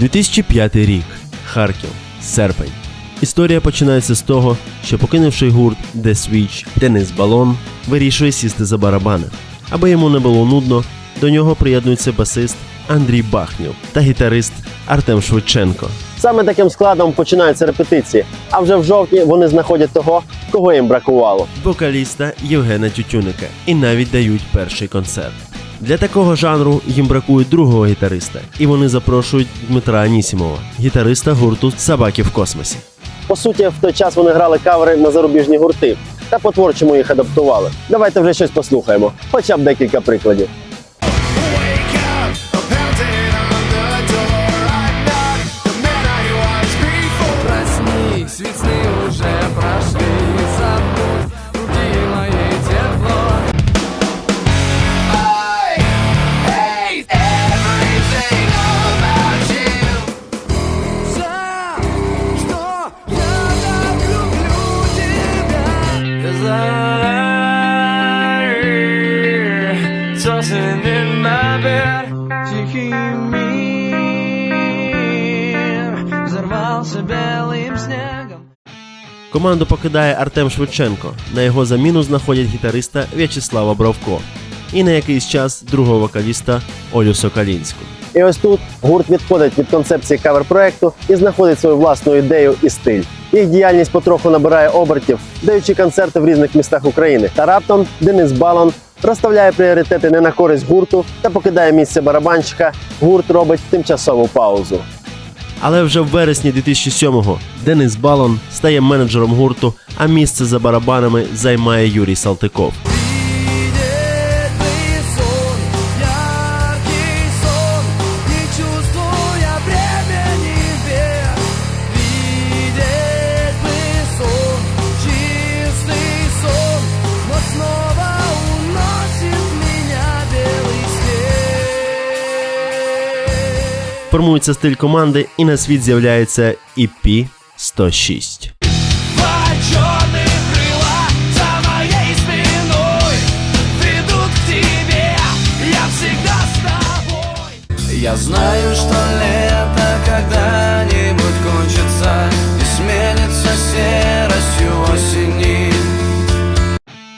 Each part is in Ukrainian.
2005 рік. Харків. Серпень. Історія починається з того, що покинувши гурт The Switch, Денис Балон вирішує сісти за барабани. Аби йому не було нудно, до нього приєднується басист Андрій Бахнюк та гітарист Артем Швидченко. Саме таким складом починаються репетиції, а вже в жовтні вони знаходять того, кого їм бракувало. Вокаліста Євгена Тютюника і навіть дають перший концерт. Для такого жанру їм бракує другого гітариста, і вони запрошують Дмитра Анісімова, гітариста гурту Собаки в космосі. По суті, в той час вони грали кавери на зарубіжні гурти та по-творчому їх адаптували. Давайте вже щось послухаємо, хоча б декілька прикладів. I Tossing in my bed Тихий мир Взорвался белым снегом Команду покидає Артем Швидченко. На його заміну знаходять гітариста В'ячеслава Бровко і на якийсь час другого вокаліста Олю Сокалінську. І ось тут гурт відходить від концепції кавер-проекту і знаходить свою власну ідею і стиль. Їх діяльність потроху набирає обертів, даючи концерти в різних містах України. Та раптом Денис Балан розставляє пріоритети не на користь гурту та покидає місце барабанщика. Гурт робить тимчасову паузу. Але вже в вересні 2007-го Денис Балон стає менеджером гурту, а місце за барабанами займає Юрій Салтиков. Формується стиль команди, і на світ з'являється EP 106. Черные крыла за моей спиной ведут к я знаю, что лето когда-нибудь кончится и сменится серостью осени.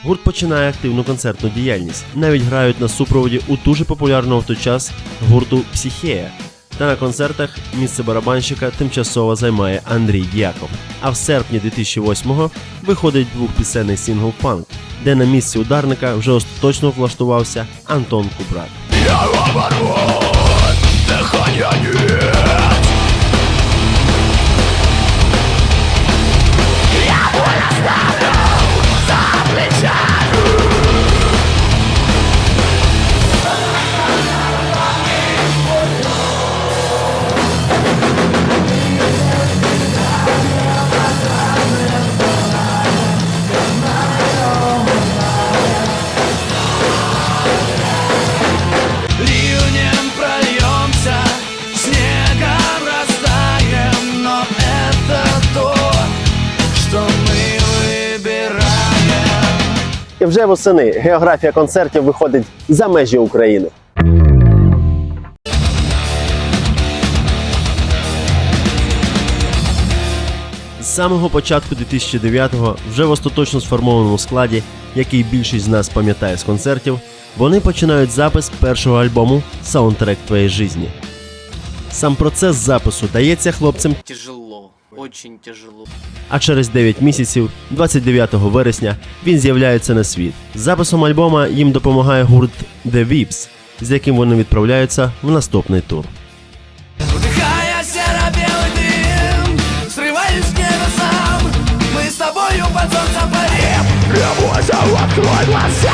Гурт починає активну концертну діяльність. Навіть грають на супроводі у дуже популярного в той час гурту Психея. Та на концертах місце барабанщика тимчасово займає Андрій Дяков. А в серпні 2008-го виходить двохпісенний сингл Панк, де на місці ударника вже остаточно влаштувався Антон Кубрак. Ливнем вже восени географія концертів виходить за межі України. З самого початку 2009-го, вже в остаточно сформованому складі, який більшість з нас пам'ятає з концертів, вони починають запис першого альбому Саундтрек твоєї житті. Сам процес запису дається хлопцям Тяжело, очень тяжело. а через 9 місяців, 29 вересня, він з'являється на світ. З записом альбома їм допомагає гурт The Vips, з яким вони відправляються в наступний тур. Вдыхая серо-белый дым, срываясь к небесам, мы с тобою под солнцем парим. открой глаза,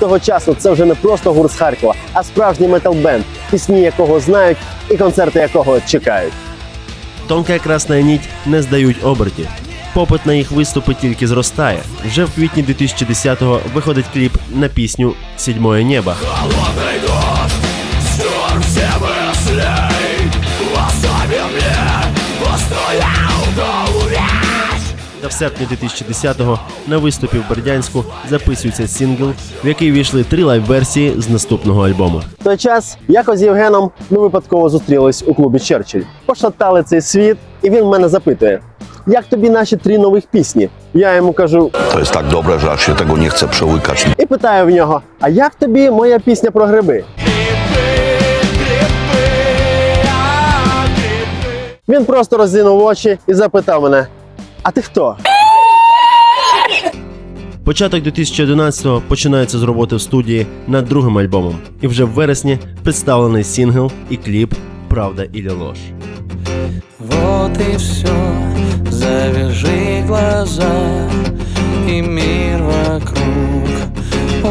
Того часу це вже не просто гурт з Харкова, а справжній метал-бенд, пісні якого знають і концерти якого чекають. Тонка красна ніть не здають обертів. Попит на їх виступи тільки зростає. Вже в квітні 2010-го виходить кліп на пісню Сідьмоє небо. В серпні 2010-го на виступі в Бердянську записується сингл, в який війшли три лайв-версії з наступного альбому. В той час якось з Євгеном ми випадково зустрілись у клубі Черчилль. Пошатали цей світ, і він мене запитує: як тобі наші три нових пісні? Я йому кажу To jest tak dobre, że aż się tego nie chce przełykać. і питаю в нього: А як тобі моя пісня про гриби? Він просто роздвинув очі і запитав мене: А ти хто? Початок 2011-го починається з роботи в студії над другим альбомом, і вже в вересні представлений сингл і кліп Правда или ложь. Вот и все, завяжи глаза И мир вокруг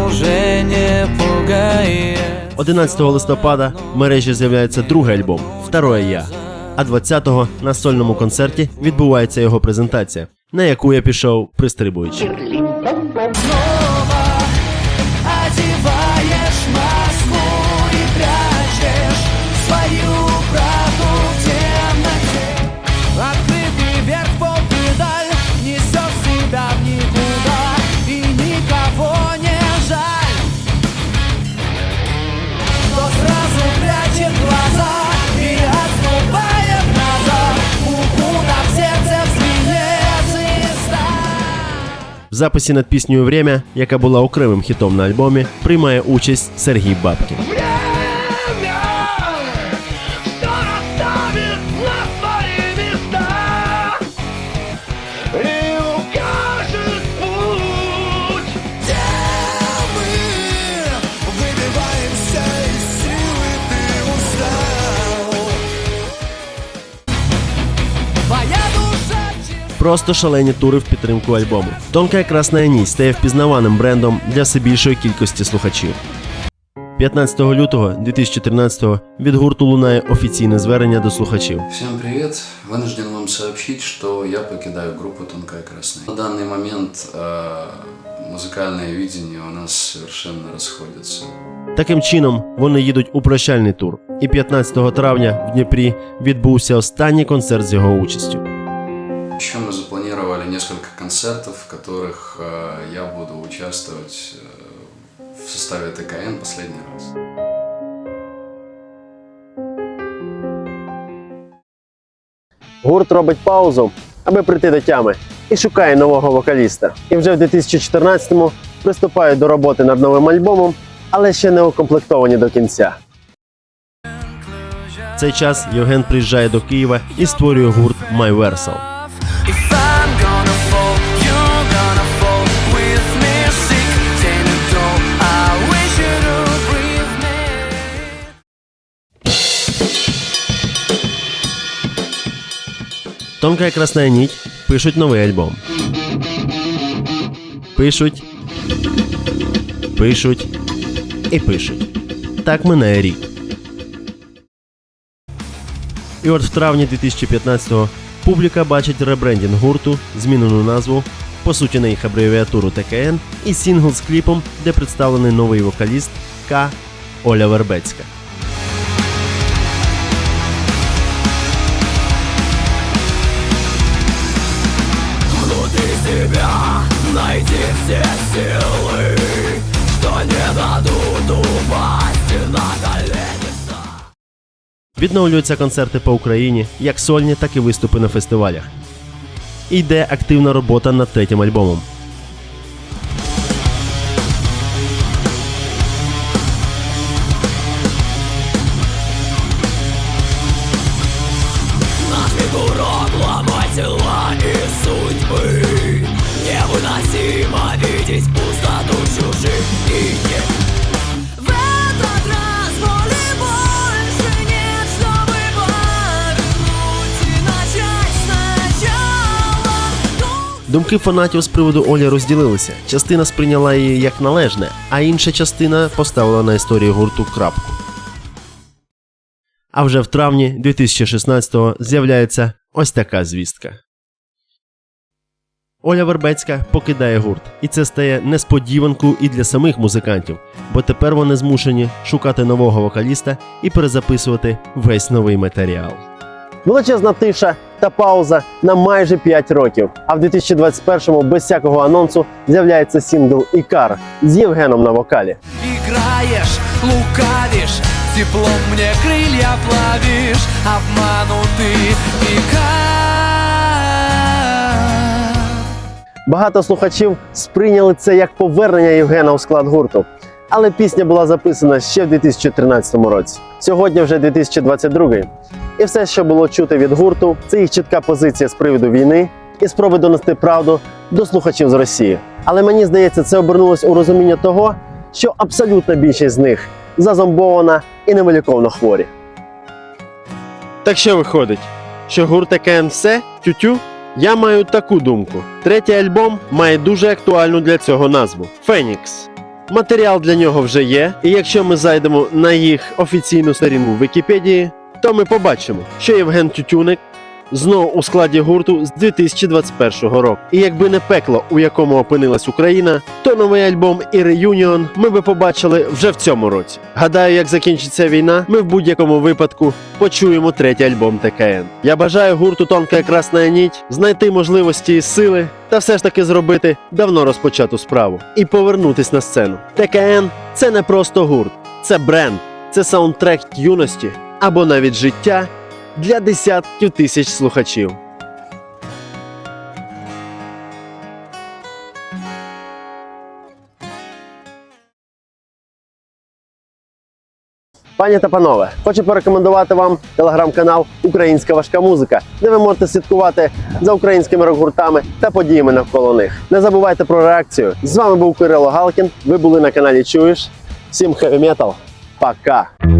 уже не пугает 11 листопада в мережі з'являється другий альбом Второе я. А 20-го на сольному концерті відбувається його презентація, на яку я пішов пристрибуючи. Записі над піснею Время, яка була окремим хітом на альбомі, приймає участь Сергій Бабкін. Просто шалені тури в підтримку альбому. Тонка красна ніч стає впізнаваним брендом для все більшої кількості слухачів. 15 лютого 2013 від гурту лунає офіційне звернення до слухачів. Всем привет! Вынужден вам сообщить, что я покидаю группу Тонкая Красная. На данный момент э, музыкальное видение у нас совершенно расходится. Таким чином, вони їдуть у прощальний тур. І 15 травня в Дніпрі відбувся останній концерт з його участю. Еще мы запланировали несколько концертов, в которых э, я буду участвовать э, в составе ТКН последний раз. Гурт робить паузу, аби прийти до тями, і шукає нового вокаліста. І вже в 2014-му приступають до роботи над новим альбомом, але ще не укомплектовані до кінця. В цей час Євген приїжджає до Києва і створює гурт My Тонка і красна ніть пишуть новий альбом. Пишуть. Пишуть і пишуть. Так минає рік. І от в травні 2015-го публіка бачить ребрендінг гурту, змінену назву, по суті на їх абревіатуру ТКН, і сингл з кліпом, де представлений новий вокаліст К. Оля Вербецька. Відновлюються концерти по Україні, як сольні, так і виступи на фестивалях. І йде активна робота над третім альбомом. В этот раз боли больше нет, чтобы повернуть и. Думки фанатів з приводу Олі розділилися. Частина сприйняла її як належне, а інша частина поставила на історію гурту крапку. А вже в травні 2016-го з'являється ось така звістка. Оля Вербецька покидає гурт, і це стає несподіванкою і для самих музикантів, бо тепер вони змушені шукати нового вокаліста і перезаписувати весь новий матеріал. Величезна тиша та пауза на майже 5 років. А в 2021-му без всякого анонсу з'являється сингл Ікар з Євгеном на вокалі. Играешь, лукавишь Теплом мне крылья плавишь Обманутый века Багато слухачів сприйняли це як повернення Євгена у склад гурту. Але пісня була записана ще в 2013 році. Сьогодні вже 2022. І все, що було чути від гурту, це їх чітка позиція з приводу війни і спроби донести правду до слухачів з Росії. Але мені здається, це обернулось у розуміння того, що абсолютна більшість з них зазомбована і невиліковно хворі. Так що виходить? Що гурт ТКН все? Тютю? Я маю таку думку. Третій альбом має дуже актуальну для цього назву Фенікс. Матеріал для нього вже є, і якщо ми зайдемо на їх офіційну сторінку в Вікіпедії, то ми побачимо, що Євген Тютюник знову у складі гурту з 2021 року. І якби не пекло, у якому опинилась Україна, то новий альбом і реюніон ми би побачили вже в цьому році. Гадаю, як закінчиться війна, ми в будь-якому випадку почуємо третій альбом ТКН. Я бажаю гурту Тонка Красна Ніть знайти можливості і сили та все ж таки зробити давно розпочату справу і повернутись на сцену. ТКН це не просто гурт, це бренд, це саундтрек юності або навіть життя для десятків тисяч слухачів. Пані та панове, хочу порекомендувати вам телеграм-канал Українська важка музика, де ви можете слідкувати за українськими рок-гуртами та подіями навколо них. Не забувайте про реакцію. З вами був Кирило Галкін. Ви були на каналі Чуєш. Всім хеві метал. Пока!